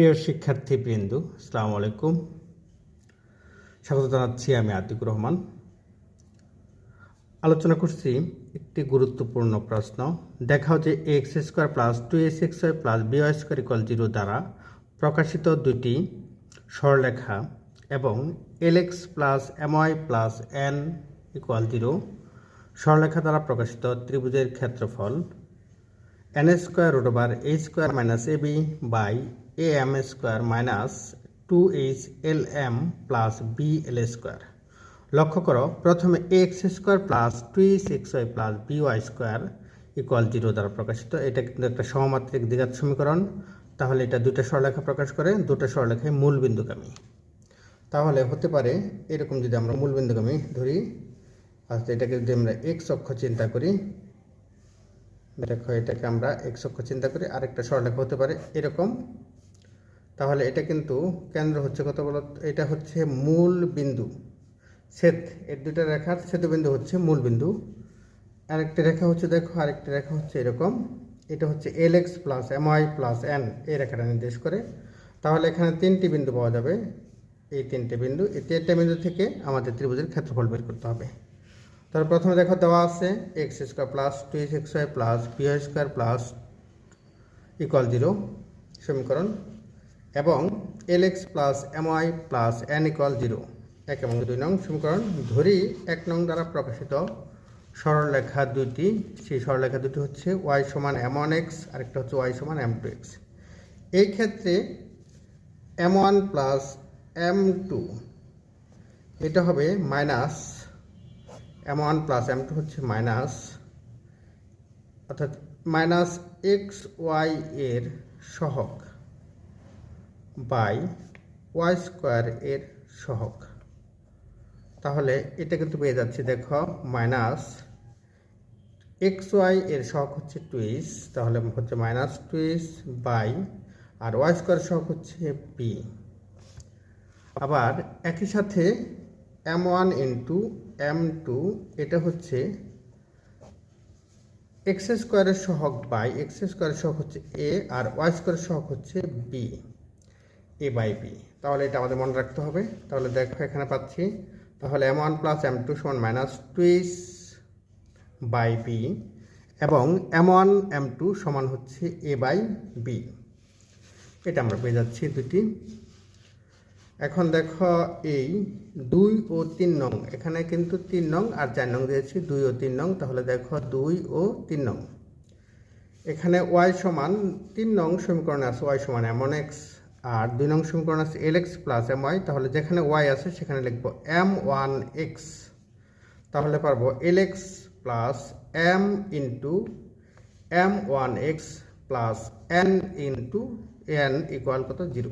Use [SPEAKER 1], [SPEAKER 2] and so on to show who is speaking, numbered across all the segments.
[SPEAKER 1] প্রিয় শিক্ষার্থী শিক্ষার্থীবৃন্দ, আসসালামু আলাইকুম। স্বাগত জানাচ্ছি আমি আতিকুর রহমান। আলোচনা করছি একটি গুরুত্বপূর্ণ প্রশ্ন। দেখাও যে x square plus two s x y plus b y square equal zero দ্বারা প্রকাশিত দুটি সরলেখা এবং l x plus m y plus n equal zero সরলেখা দ্বারা প্রকাশিত ত্রিভুজের ক্ষেত্রফল। N square root over a square minus a b by a m square minus two h l m plus b l square লক্ষ্য করো, প্রথমে x square plus two h x y plus b y square equal zero দ্বারা প্রকাশিত। এটা কিন্তু একটা সমমাত্রিক দ্বিঘাত সমীকরণ। তাহলে এটা দুটো সরলেখা প্রকাশ করে, দুটো সরলেখায় মূল বিন্দুগামী। তাহলে হতে পারে, এরকম যদি আমরা মূল বিন্দুগামী ধরি আচ্ছা এটাকে যদি আমরা এক্স অক্ষ চিন্তা করি, দেখো এটাকে আমরা এক্স অক্ষ চিন্তা করি, আরেকটা সরলেখা হতে পারে, এরকম। তাহলে এটা কিন্তু কেন্দ্র হচ্ছে কত বলো? এটা হচ্ছে মূল বিন্দু। ছেদ, এর দুটা রেখার ছেদবিন্দু হচ্ছে মূল বিন্দু। আরেকটি রেখা হচ্ছে দেখো, আরেকটি রেখা হচ্ছে এরকম। এটা হচ্ছে l x plus m y plus n এই রেখাটা নির্দেশ করে। তাহলে এখানে তিনটি বিন্দু পাওয়া যাবে। এই তিনটে বিন্দু, এই তিনটে বিন্দু থেকে আমাদের ত্রিভুজের ক্ষেত্রফল বের করতে হবে। তাহলে প্রথমে দেখো দেওয়া আছে x square plus two x y plus b square plus equal zero সমীকরণ এবং l x plus m y plus n equal zero এক এবং দুই নং সমীকরণ ধরি এক নং দ্বারা প্রকাশিত সরলরেখা দুটি সেই সরলরেখা দুটি হচ্ছে ওয়াই সমান এম ওয়ান এক্স আরেকটা হচ্ছে ওয়াই সমান এম টু এক্স এই ক্ষেত্রে m one plus m two এটা হবে minus m one plus m two হচ্ছে মাইনাস অর্থাৎ মাইনাস এক্স ওয়াই এর সহগ। বাই ওয়াই স্কোয়ার এর সহগ। তাহলে এটা কিন্তু পেয়ে যাচ্ছি, দেখো, মাইনাস এক্স ওয়াই এর সহগ হচ্ছে টুইস, তাহলে হচ্ছে মাইনাস টুইস বাই, আর ওয়াই স্কোয়ার সহগ হচ্ছে বি আবার একই সাথে m one into m two, এটা হচ্ছে এক্স স্কোয়ারের সহগ বাই, এক্স স্কোয়ারের সহগ হচ্ছে এ, আর ওয়াই স্কোয়ারের সহগ হচ্ছে বি। এ বাই বি তাহলে এটা আমাদের মনে রাখতে হবে। তাহলে দেখো, এখানে পাচ্ছি। তাহলে m one plus m two সমান মাইনাস টুইস বাই বি এবং এম ওয়ান এম টু সমান হচ্ছে এ বাই বি এটা আমরা পেয়ে যাচ্ছি দুটি এখন দেখো, এই দুই ও তিন নং। এখানে কিন্তু তিন নং আর চার নং দিয়েছি। দুই ও তিন নং। তাহলে দেখো, দুই ও তিন নং। এখানে ওয়াই সমান তিন নং সমীকরণে আছে। ওয়াই সমান এমন এক্স আর দুই নং সমীকরণ আছে l x plus m y তাহলে যেখানে ওয়াই আছে সেখানে লিখব এম ওয়ান এক্স তাহলে পারব l x plus m into m one x plus n into n equal কত? জিরো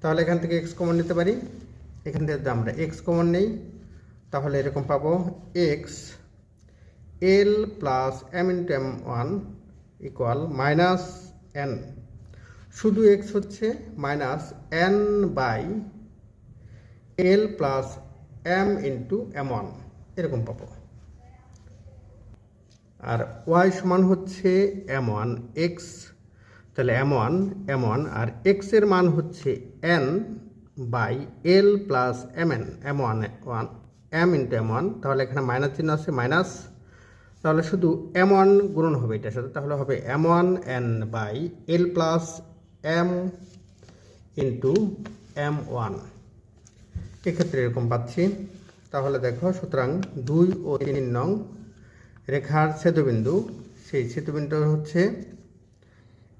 [SPEAKER 1] তাহলে এখান থেকে এক্স কমন নিতে পারি। এখান থেকে যদি আমরা এক্স কমন নেই, তাহলে এরকম পাবো x l plus m into m one equal minus n শুধু এক্স হচ্ছে minus n by l plus m into m one এরকম পাবো। আর ওয়াই সমান হচ্ছে এম ওয়ান এক্স তাহলে এম ওয়ান এম ওয়ান আর এক্সের মান হচ্ছে n by l plus m n m one one m into m one তাহলে এখানে মাইনাস চিহ্ন আছে মাইনাস তাহলে শুধু এম ওয়ান গুণন হবে এটার সাথে, তাহলে হবে m one n by l plus m into m one এক্ষেত্রে এরকম পাচ্ছি। তাহলে দেখো, সুতরাং দুই ও তিন নং রেখার ছেদবিন্দু, সেই ছেদবিন্দু হচ্ছে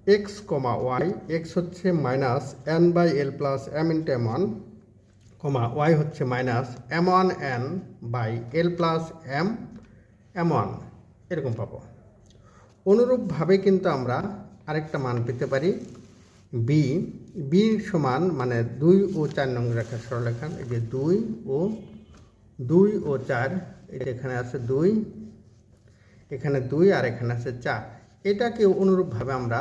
[SPEAKER 1] এক্স কমা ওয়াই এক্স হচ্ছে minus n by l plus m into m one comma y হচ্ছে minus m one n by l plus m m one এরকম পাবো। অনুরূপভাবে কিন্তু আমরা আরেকটা মান পেতে পারি। বি বি সমান মানে দুই ও চার নং রেখা সরলেখান এই যে দুই ও দুই ও চার এটা এখানে আছে দুই, এখানে দুই আর এখানে আছে চার। এটাকে অনুরূপভাবে আমরা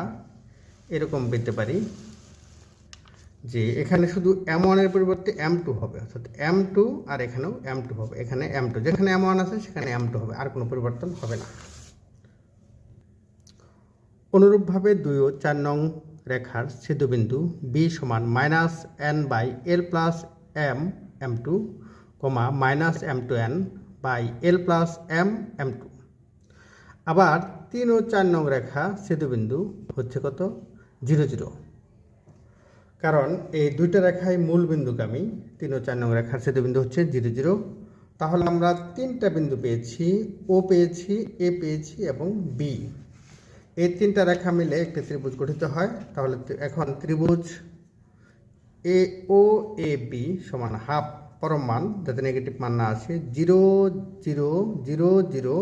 [SPEAKER 1] এরকম পেতে পারি যে এখানে শুধু এম ওয়ানের পরিবর্তে এম টু হবে, অর্থাৎ এম টু আর এখানেও এম টু হবে, এখানে এম টু যেখানে এম ওয়ান আছে, সেখানে এম টু হবে, আর কোনো পরিবর্তন হবে না। অনুরূপভাবে দুই ও চার নং রেখার ছেদবিন্দু বি সমান minus n by l plus m m two comma minus m two n by l plus m m two আবার তিন ও চার নং রেখা ছেদবিন্দু হচ্ছে কত? জিরো জিরো কারণ এই দুইটা রেখাই মূল বিন্দুগামী তিন ও চার নং রেখার ছেদবিন্দু হচ্ছে জিরো জিরো তাহলে আমরা তিনটা বিন্দু পেয়েছি ও পেয়েছি এ পেয়েছি এবং বি এই তিনটা রেখা মিলে একটি ত্রিভুজ গঠিত হয়, তাহলে এখন ত্রিভুজ এ ও এ বি সমান হাফ পরম মান, যাতে নেগেটিভ মান না আসে zero zero zero zero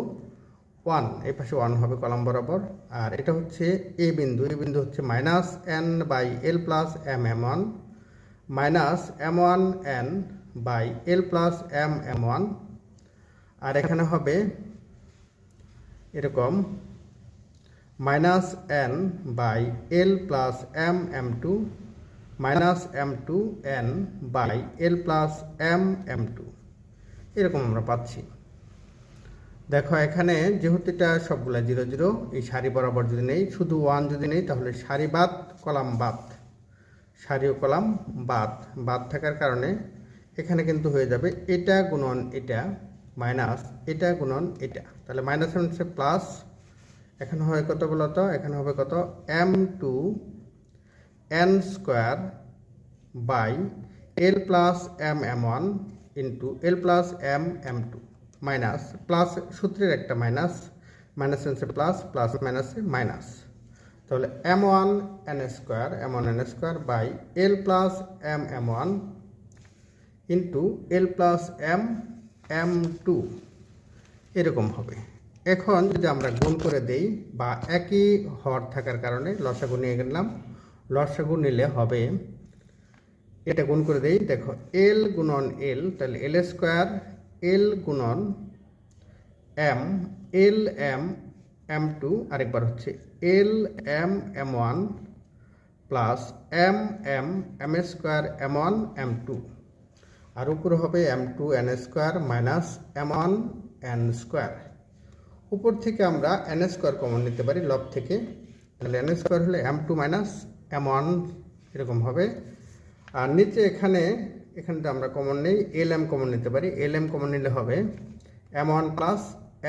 [SPEAKER 1] one এই পাশে ওয়ান হবে কলাম বরাবর। আর এটা হচ্ছে এ বিন্দু। এ বিন্দু হচ্ছে minus n by l plus m m one minus m one n by l plus m m one আর এখানে হবে এরকম minus n by l plus m m two minus m two n by l plus m m two এরকম আমরা পাচ্ছি। দেখো, এখানে যেহেতু এটা সবগুলা জিরো জিরো, এই সারি বরাবর যদি নেই, শুধু ওয়ান যদি নেই, তাহলে সারি বাদ, কলাম বাদ। সারি ও কলাম বাদ। বাদ থাকার কারণে এখানে কিন্তু হয়ে যাবে এটা গুণন এটা মাইনাস এটা গুণন এটা। তাহলে মাইনাস হচ্ছে প্লাস এখানে হবে কত বলতো? এখানে হবে কত? M two n square by l plus m m one into l plus m m two minus plus সূত্রের একটা মাইনাস মাইনাস এনসে প্লাস প্লাস মাইনাসে মাইনাস তাহলে m one n square m one n square by l plus m m one into l plus m m two এরকম হবে। এখন যদি আমরা গুণ করে দেই বা একই হর থাকার কারণে লসাগু নিয়ে গেলাম লসাগু নিলে হবে, এটা গুণ করে দেই, দেখো এল গুণন এল তাহলে এল স্কোয়ার এল গুণন m l m m two আরেকবার হচ্ছে l m m one plus m m m square m one m two আর উপরে হবে m two n square minus m one n square উপর থেকে আমরা এন স্কোয়ার কমন নিতে পারি লব থেকে। তাহলে এন স্কোয়ার হলে m two minus m one এরকম হবে। আর নিচে এখানে, এখানটা আমরা কমন নেই এল এম কমন নিতে পারি। এল এম কমন নিলে হবে m one plus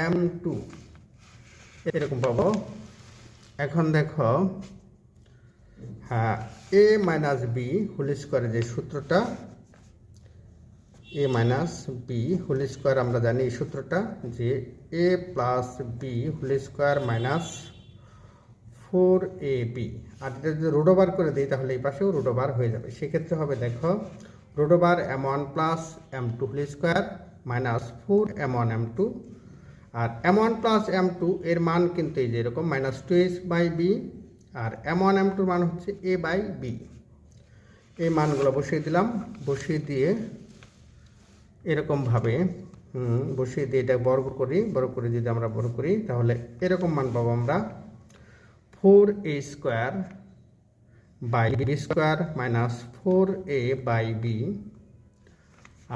[SPEAKER 1] m two এরকম পাবো। এখন দেখো হ্যাঁ এ মাইনাস বি হোল স্কোয়ারের যে সূত্রটা a minus b whole square আমরা জানি এই সূত্রটা যে a plus b whole square minus four a b আর এটা যদি রোডোবার করে দিই তাহলে এই পাশেও রোডোবার হয়ে যাবে। সেক্ষেত্রে হবে দেখো root over m one plus m two whole square minus four m one m two আর m one plus m two এর মান কিন্তু এই যে এরকম minus two s by b R M one M টুর মান হচ্ছে এ বাই বি এই মানগুলো বসিয়ে দিলাম। বসিয়ে দিয়ে এরকমভাবে বসিয়ে দিয়ে এটা বর্গ করি, বর্গ করে যদি আমরা বর্গ করি, তাহলে এরকম মান পাবো আমরা four a square by b square minus four a by b.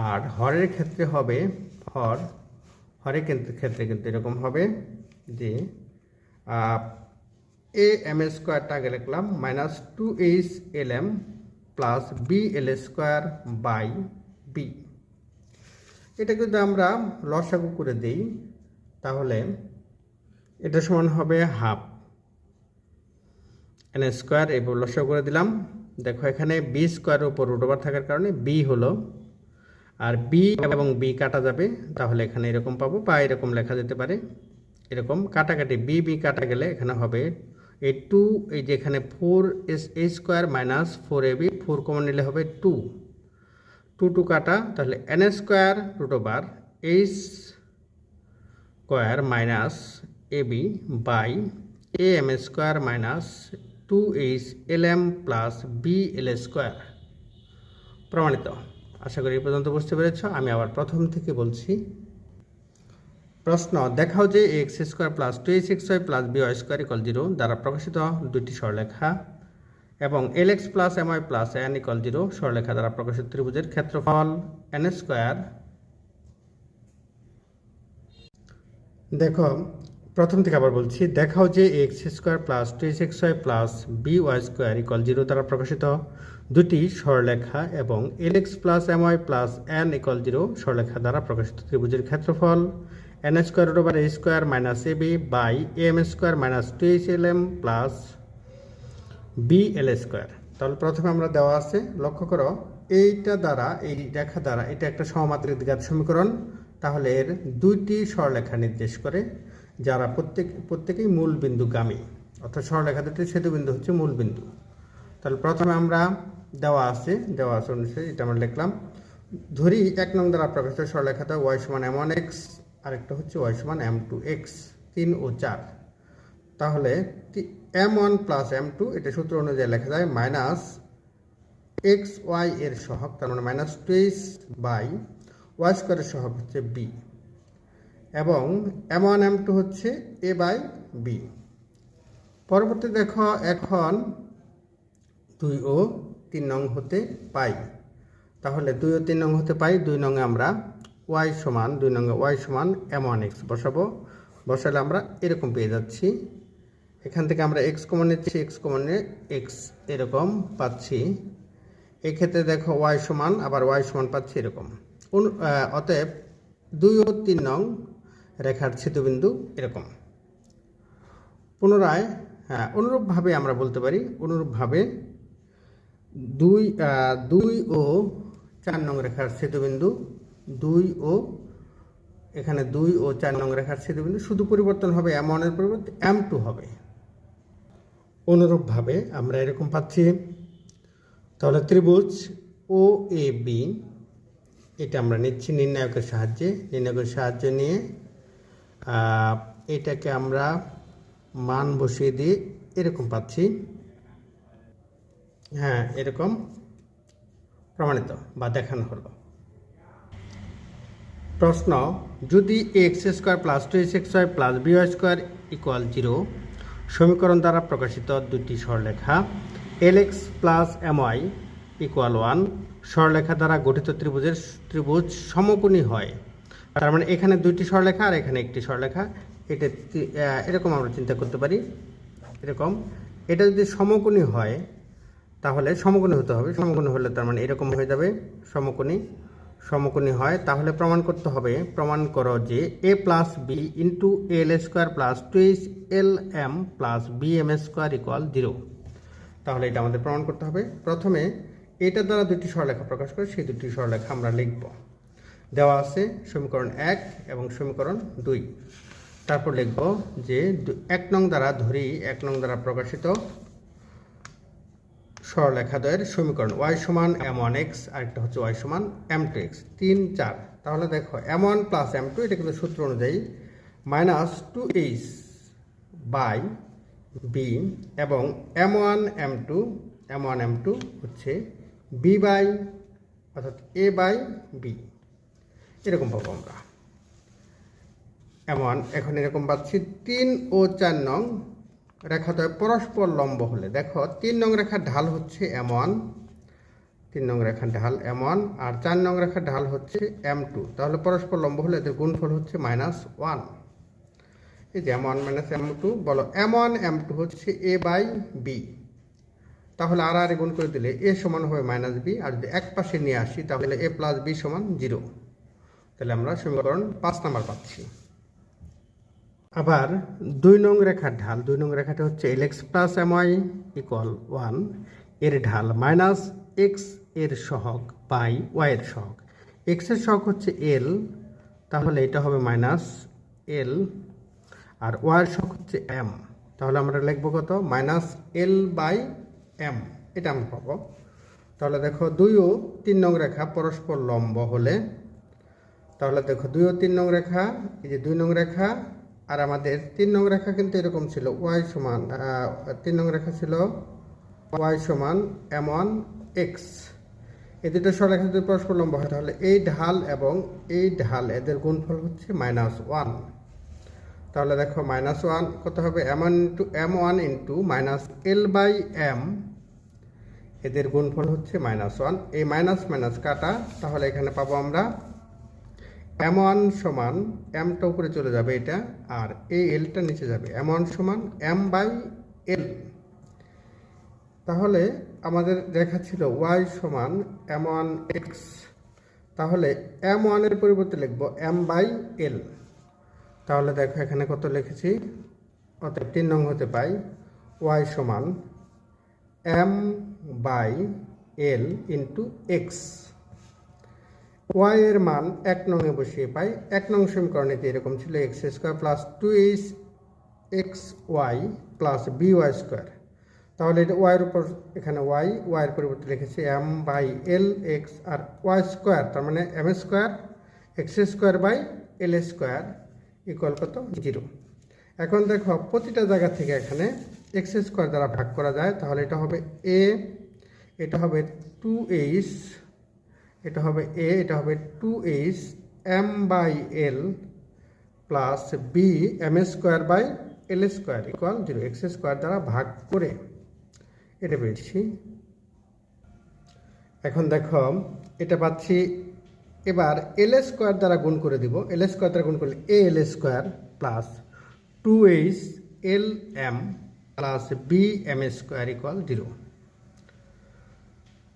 [SPEAKER 1] আর হরের ক্ষেত্রে হবে, হর, হরের কিন্তু ক্ষেত্রে কিন্তু এরকম হবে যে এ এম স্কোয়ারটা আগে লিখলাম, minus two h l m plus b l square by b. এটা যদি আমরা লসাগু করে দিই, তাহলে এটা সমান হবে হাফ। এন স্কোয়ার এবার লসাগু করে দিলাম। দেখো এখানে বি স্কোয়ারের উপর রুট থাকার কারণে বি হলো, আর বি এবং বি কাটা যাবে, তাহলে এখানে এরকম পাবো বা এরকম লেখা যেতে পারে। এরকম কাটাকাটি বি বি কাটা গেলে এখানে হবে এই টু এই যে এখানে four s a square minus four a b four common নিলে হবে টু টু টু কাটা, তাহলে n square root over h square minus a b by a m square minus two h l m plus b l square প্রমাণিত। আশা করি পর্যন্ত বুঝতে পেরেছ। আমি আবার প্রথম থেকে বলছি। প্রশ্ন, দেখাও যে x square plus two x x y plus b y square equal zero দ্বারা প্রকাশিত দুইটি সরলেখা এবং l x plus m y plus n equal zero সরলেখা দ্বারা প্রকাশিত ত্রিভুজের ক্ষেত্রফল এন স্কোয়ার দেখো, প্রথম থেকে আবার বলছি, দেখাও যে x square plus two x y plus b y square equal zero দ্বারা প্রকাশিত দুটি সরলেখা এবং l x plus m y plus n equal zero সরলেখা দ্বারা প্রকাশিত ত্রিভুজের ক্ষেত্রফল n square over a square minus a b by m square minus two h l m plus b l square তাহলে প্রথমে আমরা দেওয়া আছে, লক্ষ্য করো, এইটা দ্বারা, এই রেখা দ্বারা, এটা একটা সমমাত্রিক সমীকরণ। তাহলে এর দুইটি সরলেখা নির্দেশ করে, যারা প্রত্যেক, প্রত্যেকেই মূল বিন্দুগামী। অর্থাৎ সরলেখা দুটি সেতুবিন্দু হচ্ছে মূল বিন্দু। তাহলে প্রথমে আমরা দেওয়া আছে দেওয়া আছে অনুসারে এটা আমরা লিখলাম। ধরি এক নং দ্বারা প্রকাশিত সরলেখাটা ওয়াই সমান এম ওয়ান এক্স আরেকটা হচ্ছে ওয়াই সমান এম টু এক্স তিন ও চার। তাহলে m one plus m two এটা সূত্র অনুযায়ী লেখা যায় মাইনাস এক্স ওয়াই এর সহগ, তার মানে মাইনাস টুইস বাই ওয়াই স্কোয়ারের সহগ হচ্ছে বি এবং এম ওয়ান এম টু হচ্ছে এ বাই বি পরবর্তী দেখো, এখন দুই ও তিন নং হতে পাই। তাহলে দুই ও তিন নং হতে পাই, দুই নংয়ে আমরা ওয়াই সমান, দুই নংয়ে ওয়াই সমান এম ওয়ান এক্স বসাবো। বসালে আমরা এরকম পেয়ে যাচ্ছি। এখান থেকে আমরা এক্স কমন নিচ্ছি এক্স কমনে এক্স এরকম পাচ্ছি। এক্ষেত্রে দেখো ওয়াই সমান, আবার ওয়াই সমান পাচ্ছি এরকম। অতএব দুই ও তিন নং রেখার ছেদবিন্দু এরকম। পুনরায় হ্যাঁ অনুরূপভাবে আমরা বলতে পারি, অনুরূপভাবে দুই দুই ও চার নং রেখার সেতুবিন্দু দুই ও, এখানে দুই ও চার নং রেখার সেতুবিন্দু শুধু পরিবর্তন হবে এম ওয়ানের পরিবর্তে এম টু হবে। অনুরূপভাবে আমরা এরকম পাচ্ছি। তাহলে ত্রিভুজ ও এ বি, এটা আমরা নিচ্ছি নির্ণায়কের সাহায্যে। নির্ণায়কের সাহায্য নিয়ে এটাকে আমরা মান বসিয়ে দিয়ে এরকম পাচ্ছি। হ্যাঁ এরকম প্রমাণিত বা দেখানো হলো। প্রশ্ন, যদি x square plus two x y plus b square equal zero সমীকরণ দ্বারা প্রকাশিত দুটি সরলেখা l x plus m y equal one সরলেখা দ্বারা গঠিত ত্রিভুজের ত্রিভুজ সমকোণী হয়। তার মানে এখানে দুইটি সরলেখা আর এখানে একটি সরলেখা এটা এরকম আমরা চিন্তা করতে পারি। এরকম। এটা যদি সমকোণী হয়, তাহলে সমকোণী হতে হবে। সমকোণী হলে তার মানে এরকম হয়ে যাবে, সমকোণী। সমকোণী হয়, তাহলে প্রমাণ করতে হবে। প্রমাণ করো যে a plus b into l square plus two l m plus b m square equal zero তাহলে এটা আমাদের প্রমাণ করতে হবে। প্রথমে এটা দ্বারা দুটি সরলেখা প্রকাশ করে সেই দুটি সরলেখা আমরা লিখব। দেওয়া আছে সমীকরণ এক এবং সমীকরণ দুই। তারপর লিখব যে এক নং দ্বারা ধরি, এক নং দ্বারা প্রকাশিত সরলেখাদ্বয়ের সমীকরণ। ওয়াই সমান এম ওয়ান এক্স আরেকটা হচ্ছে ওয়াই সমান এম টু এক্স তিন, চার। তাহলে দেখো M one plus M two এটা কিন্তু সূত্র অনুযায়ী minus two H by B এবং M one M two M one M two হচ্ছে বি বাই অর্থাৎ এ বাই বি এরকম পাবো আমরা। এমন এখন এরকম পাচ্ছি। তিন ও চার নং রেখাদ্বয় পরস্পর লম্ব হলে। দেখো, তিন নং রেখার ঢাল হচ্ছে এম ওয়ান তিন নং রেখার ঢাল এম ওয়ান আর চার নং রেখার ঢাল হচ্ছে এম টু। তাহলে পরস্পর লম্ব হলে এদের গুণফল হচ্ছে মাইনাস ওয়ান। এই যে M one minus M two, বলো এম ওয়ান এম টু হচ্ছে এ বাই বি। তাহলে আর আর গুণ করে দিলে এ সমান হবে মাইনাস বি, আর যদি এক পাশে নিয়ে আসি, তাহলে এ প্লাস বি সমান জিরো। তাহলে আমরা সমীকরণ পাঁচ নাম্বার পাচ্ছি। আবার দুই নং রেখার ঢাল, দুই নং রেখাটা হচ্ছে L X plus M Y equal ওয়ানের ঢাল মাইনাস এক্সের সহগ বাই ওয়াই এর সহগ। এক্সের সহগ হচ্ছে এল তাহলে এটা হবে মাইনাস এল আর ওয়াই এর সহগ হচ্ছে এম তাহলে আমরা লিখব কত? মাইনাস এল বাই এম এটা আমরা পাবো। তাহলে দেখো দুই ও তিন নং রেখা পরস্পর লম্ব হলে, তাহলে দেখো দুই ও তিন নং রেখা, এই যে দুই নং রেখা আর আমাদের তিন নং রেখা কিন্তু এরকম ছিল ওয়াই সমান তিন নং রেখা ছিল ওয়াই সমান এম ওয়ান এক্স এই দুটো সরলেখা যদি পরস্পর লম্ব হয়, তাহলে এই ঢাল এবং এই ঢাল এদের গুণফল হচ্ছে মাইনাস ওয়ান তাহলে দেখো মাইনাস ওয়ান কত হবে? M one into M one into minus L by M এদের গুণফল হচ্ছে মাইনাস ওয়ান এই মাইনাস মাইনাস কাটা, তাহলে এখানে পাবো আমরা এম ওয়ান সমান এমটা উপরে চলে যাবে এটা, আর এই এলটা নিচে যাবে। এম ওয়ান সমান এম বাই এল। তাহলে আমাদের রেখা ছিল ওয়াই সমান এম ওয়ান এক্স। তাহলে এম ওয়ানের পরিবর্তে লিখব এম বাই এল। তাহলে দেখো এখানে কত লিখেছি, অতএব তিন নং হতে পাই ওয়াই সমান M by L into X. Y এর মান এক নংয়ে বসিয়ে পাই। এক নং সমীকরণেতে এরকম ছিল? X square plus two H X Y plus B Y square. তাহলে এটা ওয়াইয়ের উপর, এখানে ওয়াই, ওয়াইয়ের পরিবর্তে লিখেছি এম বাই এল এক্স আর ওয়াই স্কোয়ার। তার মানে M square, X square by L square equal কত? জিরো। এখন দেখো, প্রতিটা জায়গা থেকে এখানে এক্স স্কোয়ার দ্বারা ভাগ করা যায়। তাহলে এটা হবে এ, এটা হবে টু এইচ এটা হবে এ এটা হবে two H M by L plus B M A square by L square equal zero X square দ্বারা ভাগ করে এটা পেয়েছি। এখন দেখো, এটা পাচ্ছি, এবার এল এ স্কোয়ার দ্বারা গুণ করে দিব। এল এ স্কোয়ার দ্বারা গুণ করলে A L A square plus two H L M plus B M square equal zero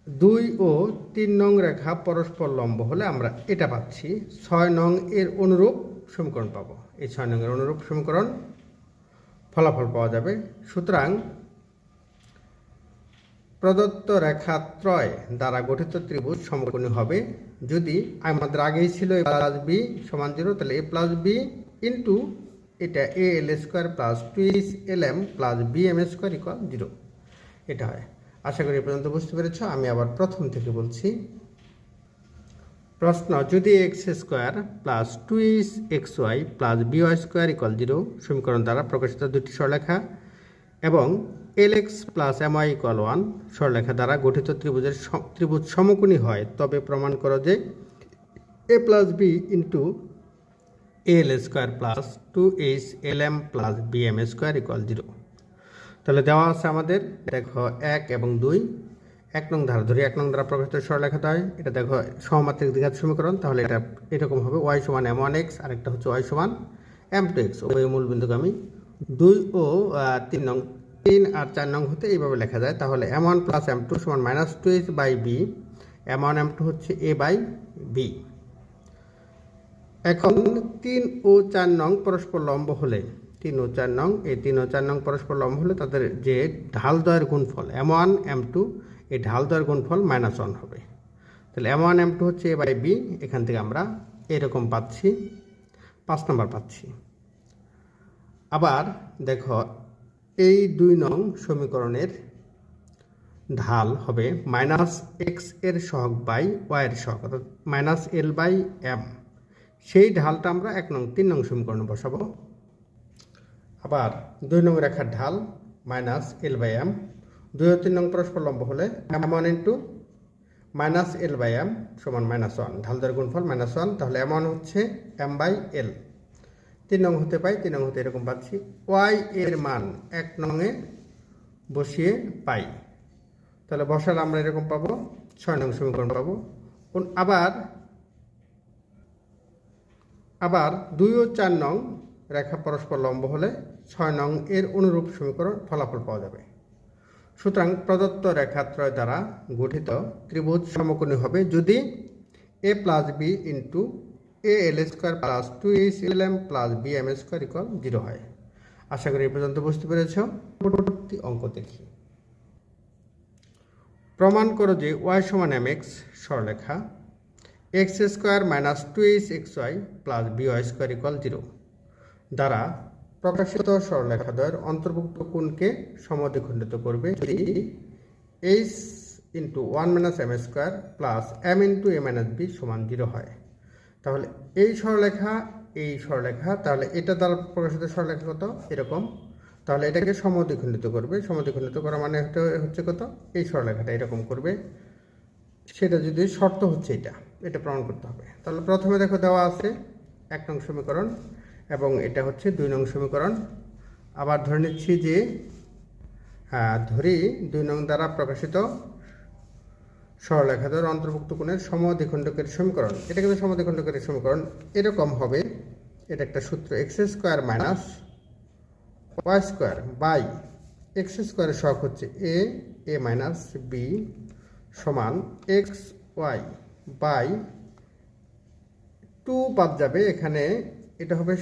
[SPEAKER 1] দুই ও তিন নং রেখা পরস্পর লম্ব হলে আমরা এটা পাচ্ছি। ছয় নং এর অনুরূপ সমীকরণ পাবো। এই ছয় নং এর অনুরূপ সমীকরণ ফলাফল পাওয়া যাবে। সুতরাং প্রদত্ত রেখা ত্রয় দ্বারা গঠিত ত্রিভুজ সমকোণী হবে। যদি আমাদের আগেই ছিল এ প্লাস বি সমান জিরো, তাহলে এ প্লাস বি ইন্টু এটা A L square plus two L M plus B M square equal zero. এটা হয়। আশা করি পর্যন্ত বুঝতে পেরেছ। আমি আবার প্রথম থেকে বলছি। প্রশ্ন, যদি X square plus two X Y plus B Y square equal zero সমীকরণ দ্বারা প্রকাশিত দুটি সরলেখা এবং L X plus M Y equal one সরলেখা দ্বারা গঠিত ত্রিভুজের ত্রিভুজ সমকোণী হয়, তবে প্রমাণ করো যে A plus B into L square plus two H L M plus B M square equal zero তাহলে দেওয়া আছে আমাদের, দেখো এক এবং দুই। এক নং ধারা ধরি, এক নং দ্বারা প্রকাশিত সরলেখাতে হয় এটা দেখো সহমাত্রিক দ্বিঘাত সমীকরণ, তাহলে এটা এরকম হবে ওয়াই সমান এম ওয়ান এক্স আরেকটা হচ্ছে ওয়াই সমান এম টু এক্স ওই মূল বিন্দুগামী। দুই ও তিন নং, তিন আর চার নং হতে এইভাবে লেখা যায়। তাহলে M one plus M two সমান minus two H by B M one M two হচ্ছে এ বাই বি এখন তিন ও চার নং পরস্পর লম্ব হলে তিন ও চার নং, এই তিন ও চার নং পরস্পর লম্ব হলে তাদের যে ঢাল দয়ের গুণফল, এম ওয়ান, এম টু, এই ঢাল দয়ের গুণফল মাইনাস ওয়ান হবে। তাহলে এম ওয়ান, এম টু হচ্ছে এ বাই বি, এখান থেকে আমরা এরকম পাচ্ছি, পাঁচ নম্বর পাচ্ছি। আবার দেখো, এই দুই নং সমীকরণের ঢাল হবে মাইনাস এক্সের সহগ বাই ওয়াই এর সহগ, অর্থাৎ মাইনাস এল বাই এম। সেই ঢালটা আমরা এক নং, তিন নং সমীকরণে বসাবো। আবার দুই নং রেখার ঢাল মাইনাস এল বাই এম দুই ও তিন নং পরস্পর লম্ব হলে M one into minus L by M সমান মাইনাস ওয়ান ঢাল দর গুণফল মাইনাস ওয়ান তাহলে এম ওয়ান হচ্ছে এম বাই এল তিন নং হতে পাই, তিন নং হতে এরকম পাচ্ছি। ওয়াই এর মান এক নংয়ে বসিয়ে পাই। তাহলে বসালে আমরা এরকম পাবো, ছয় নং সমীকরণ পাবো। আবার আবার দুই ও চার নং রেখা পরস্পর লম্ব হলে ছয় নং এর অনুরূপ সমীকরণ ফলাফল পাওয়া যাবে। সুতরাং প্রদত্ত রেখাত্রয় দ্বারা গঠিত ত্রিভুজ সমকোণী হবে যদি A plus B into A L square plus two H L M plus B M square equal zero হয়। আশা করি এই পর্যন্ত বুঝতে পেরেছ। পরবর্তী অঙ্ক দেখি। প্রমাণ করো যে ওয়াই সমান M X সরলেখা X square minus two H X Y plus B Y square equal zero দ্বারা প্রকাশিত সরলেখাদ্বয়ের অন্তর্ভুক্ত কোণকে সমদ্বিখণ্ডিত করবে। যদি H into one minus M square plus M into A minus B সমান জিরো হয়। তাহলে এই সরলেখা এই সরলেখা তাহলে এটা দ্বারা প্রকাশিত সরলেখা কত? এরকম। তাহলে এটাকে সমদ্বিখণ্ডিত করবে। সমদ্বিখণ্ডিত করা মানে হচ্ছে- কত? এই সরলেখাটা এরকম করবে। সেটা যদি শর্ত হচ্ছে এটা এটা প্রমাণ করতে হবে। তাহলে প্রথমে দেখো দেওয়া আছে এক নং সমীকরণ। এবং এটা হচ্ছে দুই নং সমীকরণ। আবার ধরে নিচ্ছি যে ধরি দুই নং দ্বারা প্রকাশিত সরলরেখাদের অন্তর্ভুক্ত কোণের সমদ্বিখণ্ডকের সমীকরণ। এটা কিন্তু সমদ্বিখণ্ডকের সমীকরণ। এরকম হবে, এটা একটা সূত্র, X square minus Y square by X স্কোয়ারের সহগ হচ্ছে এ এ মাইনাস বি সমান এক্স ওয়াই বাই টু বাদ যাবে এখানে এটা হবে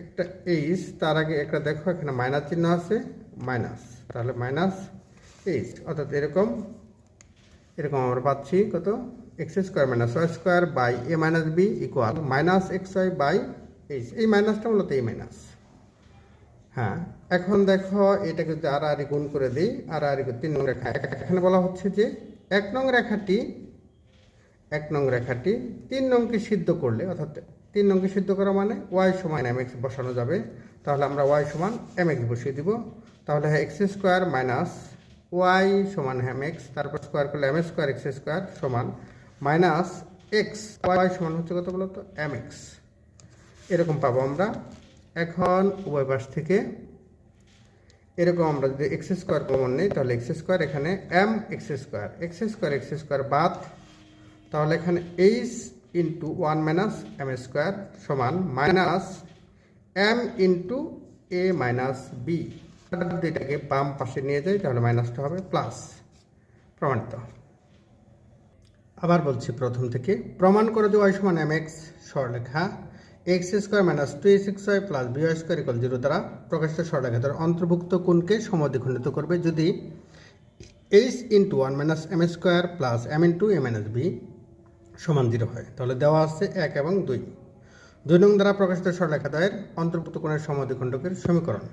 [SPEAKER 1] একটা এইচ তার আগে একটা দেখো, এখানে মাইনাস চিহ্ন আছে মাইনাস তাহলে মাইনাস এইচ অর্থাৎ এরকম এরকম আমরা পাচ্ছি কত? X square minus Y square by A minus B equal minus X Y by H এই মাইনাসটা মূলত এই মাইনাস হ্যাঁ এখন দেখো, এটাকে যদি আর আর গুণ করে দিই, আর আর তিন নং রেখা। এখানে বলা হচ্ছে যে এক নং রেখাটি, এক নং রেখাটি তিন নংকে সিদ্ধ করলে, অর্থাৎ তিন নংকে সিদ্ধ করা মানে ওয়াই সমান এম এক্স বসানো যাবে। তাহলে আমরা ওয়াই সমান এম এক্স বসিয়ে দিব। তাহলে এক্স স্কোয়ার মাইনাস ওয়াই সমান এম এক্স তারপর স্কোয়ার করলে এম স্কোয়ার এক্স স্কোয়ার সমান মাইনাস এক্স ওয়াই সমান হচ্ছে কত বলতো এম এক্স এরকম পাবো আমরা। এখন উভয় পাশ থেকে এরকম আমরা যদি এক্স স্কোয়ার কমন নেই, তাহলে এক্স স্কোয়ার এখানে M X square X square X square বাদ। তাহলে এখানে H into one minus M square সমান minus M into A minus B যদি এটাকে বাম পাশে নিয়ে যাই, তাহলে মাইনাসটা হবে প্লাস প্রমাণিত। আবার বলছি প্রথম থেকে। প্রমাণ করে যে ওয়াই সমান M X সরলেখা X square minus two A six Y plus B Y square equal zero দ্বারা প্রকাশিত সরলেখা দ্বারা অন্তর্ভুক্ত কোণকে সমদ্বিখণ্ডিত করবে। যদি H into one minus M square plus M into A minus B সমান জিরো হয়। তাহলে দেওয়া আছে এক এবং দুই। দুই নং দ্বারা প্রকাশিত সরলেখা দ্বয়ের অন্তর্ভুক্ত কোণের সমদ্বিখণ্ডকের সমীকরণ।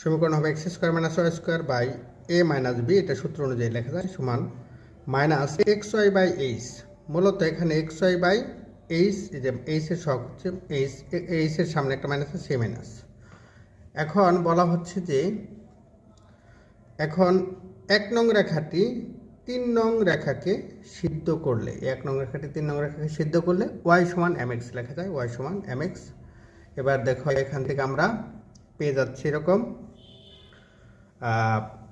[SPEAKER 1] সমীকরণ হবে X square minus Y square by A minus B এটা সূত্র অনুযায়ী লেখা যায়, সমান minus X Y by H মূলত এখানে এক্স ওয়াই বাই এইচ এই যে এইচের শখ হচ্ছে এইচ এইচের সামনে একটা মাইনাস আছে সে মাইনাস এখন বলা হচ্ছে যে, এখন এক নং রেখাটি তিন নং রেখাকে সিদ্ধ করলে, এক নং রেখাটি তিন নং রেখাকে সিদ্ধ করলে ওয়াই সমান এম এক্স লেখা যায় ওয়াই সমান এম এক্স এবার দেখো এখান থেকে আমরা পেয়ে যাচ্ছি এরকম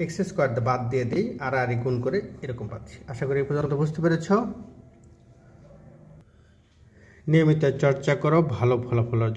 [SPEAKER 1] এক্স স্কোয়ার বাদ দিয়ে দিই, আর আর গুণ করে এরকম পাচ্ছি। আশা করি এই পর্যন্ত বুঝতে পেরেছ? নিয়মিত চর্চা করো, ভালো ফলাফলের